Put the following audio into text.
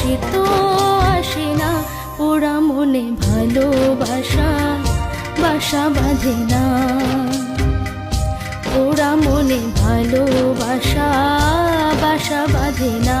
আসে তো আসে না। ওরা মনে ভালোবাসা, বাসা বাঁধে না। ওরা মনে ভালোবাসা, বাসা বাঁধে না।